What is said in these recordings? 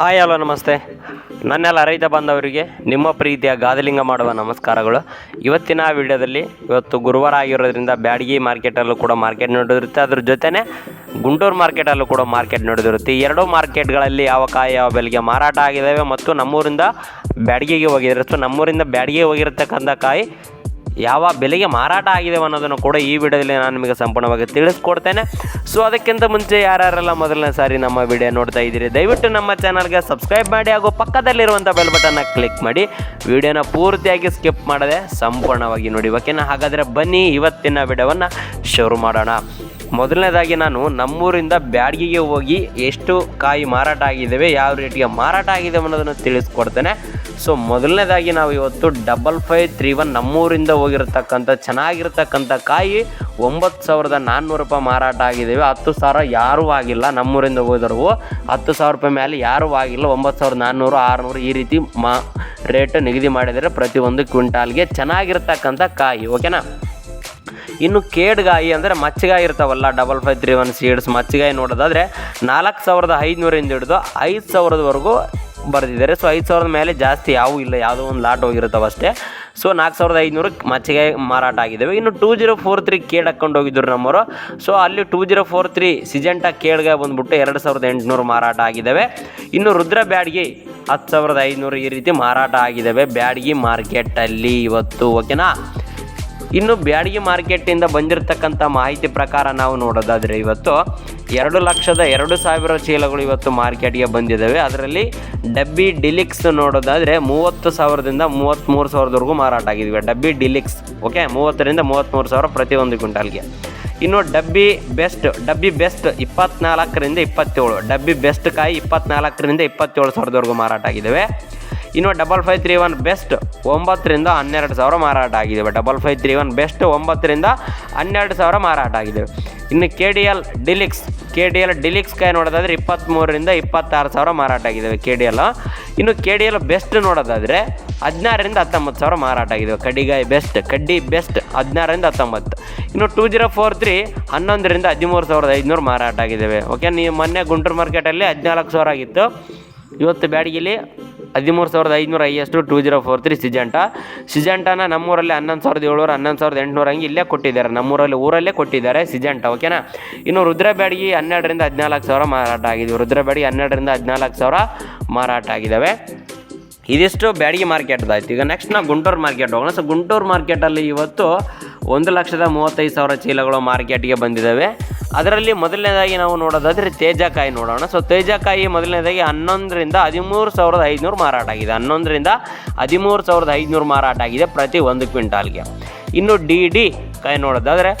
Hi, hello, ನಮಸ್ತೆ. ನನ್ನೆಲ್ಲ ರೈತ ಬಾಂಧವರಿಗೆ ನಿಮ್ಮ ಪ್ರೀತಿಯ ಗಾದಲಿಂಗ ಮಾಡುವ ನಮಸ್ಕಾರಗಳು. ಇವತ್ತಿನ ವಿಡಿಯೋದಲ್ಲಿ ಇವತ್ತು ಗುರುವಾರ ಆಗಿರೋದ್ರಿಂದ ಬ್ಯಾಡಗಿ ಮಾರ್ಕೆಟಲ್ಲೂ ಕೂಡ ಮಾರ್ಕೆಟ್ ನಡೆದಿರುತ್ತೆ. ಅದ್ರ ಜೊತೆನೇ ಗುಂಟೂರು ಮಾರ್ಕೆಟಲ್ಲೂ ಕೂಡ ಮಾರ್ಕೆಟ್ ನಡೆದಿರುತ್ತೆ. ಎರಡೂ ಮಾರ್ಕೆಟ್ಗಳಲ್ಲಿ ಯಾವ ಕಾಯಿ, ಯಾವ ಬೆಲೆಗೆ ಮಾರಾಟ ಆಗಿದ್ದಾವೆ ಮತ್ತು ನಮ್ಮೂರಿಂದ ಬ್ಯಾಡಗಿಗೆ ಹೋಗಿದ್ದಾರೆ. ಸೊ, ನಮ್ಮೂರಿಂದ ಬ್ಯಾಡಗಿಗೆ ಹೋಗಿರತಕ್ಕಂಥ ಕಾಯಿ ಯಾವ ಬೆಲೆಗೆ ಮಾರಾಟ ಆಗಿದೆ ಅನ್ನೋದನ್ನು ಕೂಡ ಈ ವಿಡಿಯೋದಲ್ಲಿ ನಾನು ನಿಮಗೆ ಸಂಪೂರ್ಣವಾಗಿ ತಿಳಿಸ್ಕೊಡ್ತೇನೆ. ಸೊ ಅದಕ್ಕಿಂತ ಮುಂಚೆ ಯಾರ್ಯಾರೆಲ್ಲ ಮೊದಲನೇ ಸಾರಿ ನಮ್ಮ ವಿಡಿಯೋ ನೋಡ್ತಾ ಇದ್ದೀರಿ, ದಯವಿಟ್ಟು ನಮ್ಮ ಚಾನಲ್ಗೆ ಸಬ್ಸ್ಕ್ರೈಬ್ ಮಾಡಿ ಹಾಗೂ ಪಕ್ಕದಲ್ಲಿರುವಂಥ ಬೆಲ್ ಬಟನ್ನ ಕ್ಲಿಕ್ ಮಾಡಿ. ವಿಡಿಯೋನ ಪೂರ್ತಿಯಾಗಿ ಸ್ಕಿಪ್ ಮಾಡದೆ ಸಂಪೂರ್ಣವಾಗಿ ನೋಡಿ. ಓಕೆನಾ? ಹಾಗಾದರೆ ಬನ್ನಿ, ಇವತ್ತಿನ ವಿಡಿಯೋವನ್ನು ಶುರು ಮಾಡೋಣ. ಮೊದಲನೇದಾಗಿ ನಾನು ನಮ್ಮೂರಿಂದ ಬ್ಯಾಡಗಿಗೆ ಹೋಗಿ ಎಷ್ಟು ಕಾಯಿ ಮಾರಾಟ ಆಗಿದ್ದಾವೆ, ಯಾವ ರೇಟಿಗೆ ಮಾರಾಟ ಆಗಿದೆ ಅನ್ನೋದನ್ನು ತಿಳಿಸ್ಕೊಡ್ತೇನೆ. ಸೊ ಮೊದಲನೇದಾಗಿ ನಾವು ಇವತ್ತು ಡಬಲ್ ಫೈವ್ ತ್ರೀ ಒನ್ ನಮ್ಮೂರಿಂದ ಹೋಗಿರತಕ್ಕಂಥ, ಚೆನ್ನಾಗಿರ್ತಕ್ಕಂಥ ಕಾಯಿ ಒಂಬತ್ತು ಸಾವಿರದ ನಾನ್ನೂರು ರೂಪಾಯಿ ಮಾರಾಟ ಆಗಿದ್ದಾವೆ. ಹತ್ತು ಸಾವಿರ ಯಾರೂ ಆಗಿಲ್ಲ ನಮ್ಮೂರಿಂದ ಹೋದವು ಹತ್ತು ಸಾವಿರ ರೂಪಾಯಿ ಮೇಲೆ ಯಾರೂ ಆಗಿಲ್ಲ. ಒಂಬತ್ತು ಸಾವಿರದ ನಾನ್ನೂರು, ಆರುನೂರು ಈ ರೀತಿ ಮಾ, ರೇಟ್ ನಿಗದಿ ಮಾಡಿದರೆ ಪ್ರತಿಯೊಂದು ಕ್ವಿಂಟಾಲ್ಗೆ ಚೆನ್ನಾಗಿರ್ತಕ್ಕಂಥ ಕಾಯಿ. ಓಕೆನಾ ಇನ್ನು ಕೇಡ್ಗಾಯಿ ಅಂದರೆ ಮಚ್ಚಗಾಯಿ ಇರ್ತಾವಲ್ಲ double five three one seeds ಮಚ್ಚಗಾಯಿ ನೋಡೋದಾದರೆ ನಾಲ್ಕು ಸಾವಿರದ ಐದುನೂರಿಂದ ಹಿಡಿದು ಐದು ಸಾವಿರದವರೆಗೂ ಬರೆದಿದ್ದಾರೆ. ಸೊ ಐದು ಸಾವಿರದ ಮೇಲೆ ಜಾಸ್ತಿ ಯಾವೂ ಇಲ್ಲ, ಯಾವುದೋ ಒಂದು ಲಾಟ್ ಹೋಗಿರ್ತಾವೆ ಅಷ್ಟೇ. ಸೊ ನಾಲ್ಕು ಸಾವಿರದ ಐದುನೂರು ಮಚ್ಚಿಗೆ ಮಾರಾಟ ಆಗಿದ್ದಾವೆ. ಇನ್ನು ಟೂ ಜೀರೋ ಫೋರ್ ತ್ರೀ ಕೇಡ್ ಹಾಕ್ಕೊಂಡು ಹೋಗಿದ್ರು ನಮ್ಮವರು. ಸೊ ಅಲ್ಲಿ two zero four three Syngenta ಕೇಡ್ಗೆ ಬಂದ್ಬಿಟ್ಟು ಎರಡು ಸಾವಿರದ ಎಂಟುನೂರು ಮಾರಾಟ ಆಗಿದ್ದಾವೆ. ಇನ್ನು ರುದ್ರ ಬ್ಯಾಡ್ಗಿ ಹತ್ತು ಸಾವಿರದ ಐದುನೂರು ಈ ರೀತಿ ಮಾರಾಟ ಆಗಿದ್ದಾವೆ ಬ್ಯಾಡ್ಗಿ ಮಾರ್ಕೆಟಲ್ಲಿ ಇವತ್ತು ಓಕೆನಾ ಇನ್ನು ಬ್ಯಾಡಗಿ ಮಾರ್ಕೆಟಿಂದ ಬಂದಿರತಕ್ಕಂಥ ಮಾಹಿತಿ ಪ್ರಕಾರ ನಾವು ನೋಡೋದಾದರೆ ಇವತ್ತು ಎರಡು ಲಕ್ಷದ ಎರಡು ಸಾವಿರ ಚೀಲಗಳು ಇವತ್ತು ಮಾರ್ಕೆಟ್ಗೆ ಬಂದಿದ್ದಾವೆ ಅದರಲ್ಲಿ ಡಬ್ಬಿ ಡಿಲಿಕ್ಸ್ ನೋಡೋದಾದರೆ ಮೂವತ್ತು ಸಾವಿರದಿಂದ ಮೂವತ್ತ್ಮೂರು ಸಾವಿರದವರೆಗೂ ಮಾರಾಟ ಆಗಿದ್ವಿ ಡಬ್ಬಿ ಡಿಲಿಕ್ಸ್ ಓಕೆ ಮೂವತ್ತರಿಂದ ಮೂವತ್ತ್ಮೂರು ಸಾವಿರ ಪ್ರತಿಯೊಂದು ಕ್ವಿಂಟಾಲ್ಗೆ. ಇನ್ನು ಡಬ್ಬಿ ಬೆಸ್ಟ್ ಡಬ್ಬಿ ಬೆಸ್ಟ್ ಇಪ್ಪತ್ನಾಲ್ಕರಿಂದ ಇಪ್ಪತ್ತೇಳು. ಡಬ್ಬಿ ಬೆಸ್ಟ್ ಕಾಯಿ ಇಪ್ಪತ್ನಾಲ್ಕರಿಂದ ಇಪ್ಪತ್ತೇಳು ಸಾವಿರದವರೆಗೂ ಮಾರಾಟ ಆಗಿದ್ದಾವೆ ಇನ್ನು double five three one best ಒಂಬತ್ತರಿಂದ ಹನ್ನೆರಡು ಸಾವಿರ ಮಾರಾಟ ಆಗಿದ್ದಾವೆ double five three one best ಒಂಬತ್ತರಿಂದ ಹನ್ನೆರಡು ಸಾವಿರ ಮಾರಾಟ ಆಗಿದ್ದಾವೆ ಇನ್ನು K D L deluxe K D L deluxe ಕೈ ನೋಡೋದಾದ್ರೆ ಇಪ್ಪತ್ತ್ಮೂರರಿಂದ ಇಪ್ಪತ್ತಾರು ಸಾವಿರ ಮಾರಾಟ ಆಗಿದ್ದಾವೆ ಕೆ ಡಿ ಎಲ್ ಇನ್ನು ಕೆ ಡಿ ಎಲ್ ಬೆಸ್ಟ್ ನೋಡೋದಾದರೆ ಹದಿನಾರರಿಂದ ಹತ್ತೊಂಬತ್ತು ಸಾವಿರ ಮಾರಾಟ ಆಗಿದ್ದಾವೆ ಕಡ್ಡಿಗಾಯಿ ಬೆಸ್ಟ್ ಕಡ್ಡಿ ಬೆಸ್ಟ್ ಹದಿನಾರರಿಂದ ಹತ್ತೊಂಬತ್ತು. ಇನ್ನು ಟೂ ಜೀರೋ ಫೋರ್ ತ್ರೀ ಹನ್ನೊಂದರಿಂದ ಹದಿಮೂರು ಸಾವಿರದ ಐದುನೂರು ಮಾರಾಟ ಆಗಿದ್ದಾವೆ ಓಕೆ ನೀವು ಮೊನ್ನೆ ಗುಂಟೂರು ಮಾರ್ಕೆಟಲ್ಲಿ ಹದಿನಾಲ್ಕು ಸಾವಿರ ಆಗಿತ್ತು. ಇವತ್ತು ಬ್ಯಾಡಗಿಲಿ ಹದಿಮೂರು ಸಾವಿರದ ಐದುನೂರ ಐಎಸ್ಟು two zero four three Syngenta. ಸಿಜೆಂಟನ ನಮ್ಮೂರಲ್ಲಿ ಹನ್ನೊಂದು ಸಾವಿರದ ಏಳ್ನೂರು, ಹನ್ನೊಂದು ಸಾವಿರದ ಎಂಟುನೂರು ಹಂಗೆ ಇಲ್ಲೇ ಕೊಟ್ಟಿದ್ದಾರೆ. ನಮ್ಮೂರಲ್ಲಿ, ಊರಲ್ಲೇ ಕೊಟ್ಟಿದ್ದಾರೆ ಸಿಜೆಂಟ, ಓಕೆನಾ? ಇನ್ನು ರುದ್ರಬ್ಯಾಡಿಗೆ ಹನ್ನೆರಡರಿಂದ ಹದಿನಾಲ್ಕು ಸಾವಿರ ಮಾರಾಟ ಆಗಿದ್ದು ರುದ್ರ ಬ್ಯಾಡಗಿ ಹನ್ನೆರಡರಿಂದ ಹದಿನಾಲ್ಕು ಸಾವಿರ ಮಾರಾಟ ಆಗಿದ್ದಾವೆ. ಇದಿಷ್ಟು ಬ್ಯಾಡಗಿ ಮಾರ್ಕೆಟ್ದಾಯ್ತು ಈಗ ನೆಕ್ಸ್ಟ್ ನಾವು ಗುಂಟೂರು ಮಾರ್ಕೆಟ್ ಹೋಗೋಣ. ಸೊ ಗುಂಟೂರು ಮಾರ್ಕೆಟಲ್ಲಿ ಇವತ್ತು ಒಂದು ಲಕ್ಷದ ಮೂವತ್ತೈದು ಸಾವಿರ ಚೀಲಗಳು ಮಾರ್ಕೆಟ್ಗೆ ಬಂದಿದ್ದಾವೆ ಅದರಲ್ಲಿ ಮೊದಲನೇದಾಗಿ ನಾವು ನೋಡೋದಾದರೆ ತೇಜಕಾಯಿ ನೋಡೋಣ. ಸೊ ತೇಜಕಾಯಿ ಮೊದಲನೇದಾಗಿ ಹನ್ನೊಂದರಿಂದ ಹದಿಮೂರು ಸಾವಿರದ ಐದುನೂರು ಮಾರಾಟ ಆಗಿದೆ. ಹನ್ನೊಂದರಿಂದ ಹದಿಮೂರು ಸಾವಿರದ ಐದುನೂರು ಮಾರಾಟ ಆಗಿದೆ ಪ್ರತಿ ಒಂದು ಕ್ವಿಂಟಾಲ್ಗೆ. ಇನ್ನು ಡಿ ಡಿ ಕಾಯಿ ನೋಡೋದಾದರೆ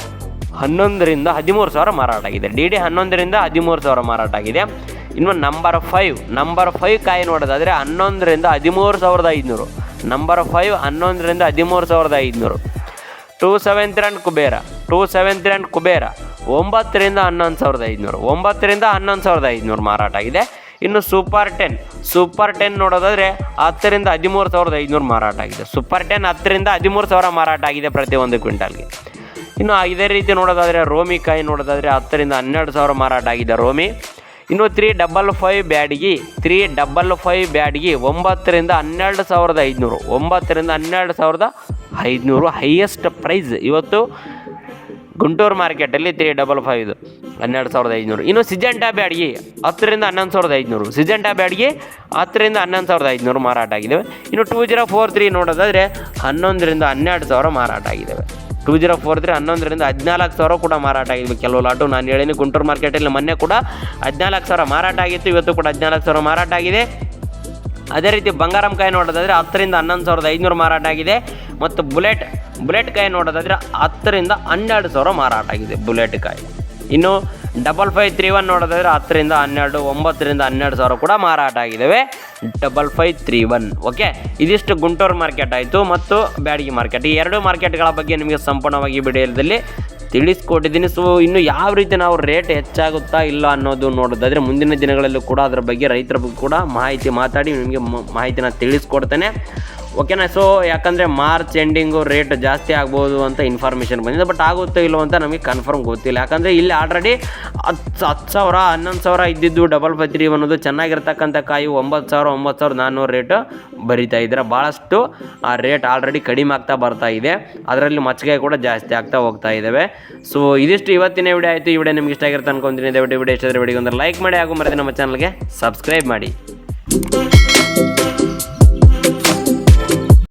ಹನ್ನೊಂದರಿಂದ ಹದಿಮೂರು ಸಾವಿರ ಮಾರಾಟ ಆಗಿದೆ. ಡಿ ಡಿ ಹನ್ನೊಂದರಿಂದ ಹದಿಮೂರು ಸಾವಿರ ಮಾರಾಟ ಆಗಿದೆ. ಇನ್ನು ನಂಬರ್ ಫೈವ್ ನಂಬರ್ ಫೈವ್ ಕಾಯಿ ನೋಡೋದಾದರೆ ಹನ್ನೊಂದರಿಂದ ಹದಿಮೂರು ಸಾವಿರದ ಐದುನೂರು. ನಂಬರ್ ಫೈವ್ ಹನ್ನೊಂದರಿಂದ ಹದಿಮೂರು ಸಾವಿರದ ಐದುನೂರು. Two seven three and Kubera. Two seven three and Kubera. ಒಂಬತ್ತರಿಂದ ಹನ್ನೊಂದು ಸಾವಿರದ ಐದುನೂರು. ಒಂಬತ್ತರಿಂದ ಹನ್ನೊಂದು ಸಾವಿರದ ಐದುನೂರು ಮಾರಾಟ ಆಗಿದೆ. ಇನ್ನು ಸೂಪರ್ ಟೆನ್ ಸೂಪರ್ ಟೆನ್ ನೋಡೋದಾದರೆ ಹತ್ತರಿಂದ ಹದಿಮೂರು ಸಾವಿರದ ಐದುನೂರು ಮಾರಾಟ ಆಗಿದೆ. ಸೂಪರ್ ಟೆನ್ ಹತ್ತರಿಂದ ಹದಿಮೂರು ಸಾವಿರ ಮಾರಾಟ ಆಗಿದೆ ಪ್ರತಿಯೊಂದು ಕ್ವಿಂಟಾಲ್ಗೆ. ಇನ್ನು ಇದೇ ರೀತಿ ನೋಡೋದಾದರೆ ರೋಮಿ ಕಾಯಿ ನೋಡೋದಾದರೆ ಹತ್ತರಿಂದ ಹನ್ನೆರಡು ಸಾವಿರ ಮಾರಾಟ ಆಗಿದೆ ರೋಮಿ. ಇನ್ನು three double five Byadgi three double five Byadgi ಒಂಬತ್ತರಿಂದ ಹನ್ನೆರಡು ಸಾವಿರದ ಐದುನೂರು, ಒಂಬತ್ತರಿಂದ ಹನ್ನೆರಡು ಸಾವಿರದ ಐದುನೂರು ಹೈಯೆಸ್ಟ್ ಪ್ರೈಸ್ ಇವತ್ತು ಗುಂಟೂರು ಮಾರ್ಕೆಟಲ್ಲಿ ತ್ರೀ ಡಬಲ್ ಫೈವ್ದು ಹನ್ನೆರಡು ಸಾವಿರದ ಐದುನೂರು. ಇನ್ನು ಸಿಜೆಂಟಾ ಬ್ಯಾಡ್ಗಿ ಹತ್ತರಿಂದ ಹನ್ನೊಂದು ಸಾವಿರದ ಐದುನೂರು. ಸಿಜೆಂಟಾ ಬ್ಯಾಡ್ಗಿ ಹತ್ತರಿಂದ ಹನ್ನೊಂದು ಸಾವಿರದ ಐದುನೂರು ಮಾರಾಟ ಆಗಿದ್ದಾವೆ. ಇನ್ನು ಟೂ ಜೀರೋ ಫೋರ್ ತ್ರೀ ನೋಡೋದಾದರೆ ಹನ್ನೊಂದರಿಂದ ಹನ್ನೆರಡು ಸಾವಿರ ಮಾರಾಟ ಆಗಿದ್ದಾವೆ. ಟೂ ಜೀರೋ ಫೋರ್ ತ್ರೀ ಹನ್ನೊಂದರಿಂದ ಹದಿನಾಲ್ಕು ಸಾವಿರ ಕೂಡ ಮಾರಾಟ ಆಗಿದ್ವಿ ಕೆಲವು ಲಾಟು ನಾನು ಹೇಳಿನಿ ಗುಂಟೂರು ಮಾರ್ಕೆಟಲ್ಲಿ ಮೊನ್ನೆ ಕೂಡ ಹದಿನಾಲ್ಕು ಸಾವಿರ ಮಾರಾಟ ಆಗಿತ್ತು, ಇವತ್ತು ಕೂಡ ಹದಿನಾಲ್ಕು ಸಾವಿರ ಮಾರಾಟ ಆಗಿದೆ. ಅದೇ ರೀತಿ ಬಂಗಾರಂ ಕಾಯಿ ನೋಡೋದಾದರೆ ಹತ್ತರಿಂದ ಹನ್ನೊಂದು ಸಾವಿರದ ಐದುನೂರು ಮಾರಾಟ ಆಗಿದೆ. ಮತ್ತು ಬುಲೆಟ್ ಬುಲೆಟ್ ಕಾಯಿ ನೋಡೋದಾದರೆ ಹತ್ತರಿಂದ ಹನ್ನೆರಡು ಸಾವಿರ ಮಾರಾಟ ಆಗಿದೆ ಬುಲೆಟ್ ಕಾಯಿ. ಇನ್ನು ಡಬಲ್ ಫೈವ್ ತ್ರೀ ಒನ್ ನೋಡೋದಾದ್ರೆ ಹತ್ತರಿಂದ ಹನ್ನೆರಡು, ಒಂಬತ್ತರಿಂದ ಹನ್ನೆರಡು ಸಾವಿರ ಕೂಡ ಮಾರಾಟ ಆಗಿದ್ದಾವೆ double five three one okay ಇದಿಷ್ಟು ಗುಂಟೂರು ಮಾರ್ಕೆಟ್ ಆಯಿತು ಮತ್ತು ಬ್ಯಾಡಗಿ ಮಾರ್ಕೆಟ್ ಈ ಎರಡು ಮಾರ್ಕೆಟ್ಗಳ ಬಗ್ಗೆ ನಿಮಗೆ ಸಂಪೂರ್ಣವಾಗಿ ವಿಡಿಯೋದಲ್ಲಿ ತಿಳಿಸ್ಕೊಟ್ಟಿದ್ದೀನಿ. ಸೊ ಇನ್ನು ಯಾವ ರೀತಿ ನಾವು ರೇಟ್ ಹೆಚ್ಚಾಗುತ್ತಾ ಇಲ್ಲ ಅನ್ನೋದು ನೋಡೋದಾದರೆ ಮುಂದಿನ ದಿನಗಳಲ್ಲೂ ಕೂಡ ಅದರ ಬಗ್ಗೆ ರೈತರ ಬಗ್ಗೆ ಕೂಡ ಮಾಹಿತಿ ಮಾತಾಡಿ ನಿಮಗೆ ಮಾಹಿತಿನ ತಿಳಿಸ್ಕೊಡ್ತೇನೆ. ಓಕೆನಾ ಸೊ ಯಾಕಂದರೆ ಮಾರ್ಚ್ ಎಂಡಿಂಗು ರೇಟ್ ಜಾಸ್ತಿ ಆಗ್ಬೋದು ಅಂತ ಇನ್ಫಾರ್ಮೇಷನ್ ಬಂದಿದೆ ಬಟ್ ಆಗುತ್ತೋ ಇಲ್ಲೋ ಅಂತ ನಮಗೆ ಕನ್ಫರ್ಮ್ ಗೊತ್ತಿಲ್ಲ. ಯಾಕಂದರೆ ಇಲ್ಲಿ ಆಲ್ರೆಡಿ ಹತ್ತು ಹತ್ತು ಸಾವಿರ, ಹನ್ನೊಂದು ಸಾವಿರ ಇದ್ದಿದ್ದು ಡಬಲ್ ತ್ರೀ ಅನ್ನೋದು ಚೆನ್ನಾಗಿರ್ತಕ್ಕಂಥ ಕಾಯಿ ಒಂಬತ್ತು ಸಾವಿರ, ಒಂಬತ್ತು ಸಾವಿರದ ನಾನ್ನೂರು ರೇಟು ಬರಿತಾ ಇದ್ದಾರೆ. ಭಾಳಷ್ಟು ಆ ರೇಟ್ ಆಲ್ರೆಡಿ ಕಡಿಮೆ ಆಗ್ತಾ ಬರ್ತಾ ಇದೆ. ಅದರಲ್ಲಿ ಮಚ್ಚಕಾಯಿ ಕೂಡ ಜಾಸ್ತಿ ಆಗ್ತಾ ಹೋಗ್ತಾ ಇದ್ದಾವೆ ಸೊ ಇದಿಷ್ಟು ಇವತ್ತಿನ ವಿಡಿಯೋ ಆಯಿತು. ಈ ವಿಡಿಯೋ ನಿಮ್ಗೆ ಇಷ್ಟ ಆಗಿರುತ್ತೆ ಅನ್ಕೊಂತೀನಿ ದಯವಿಟ್ಟು ವಿಡಿಯೋ ಇಷ್ಟ ವಿಡಿಯೋ ಒಂದು ಲೈಕ್ ಮಾಡಿ ಹಾಗೂ ಮರದಿ ನಮ್ಮ ಚಾನಲ್ಗೆ ಸಬ್ಸ್ಕ್ರೈಬ್ ಮಾಡಿ.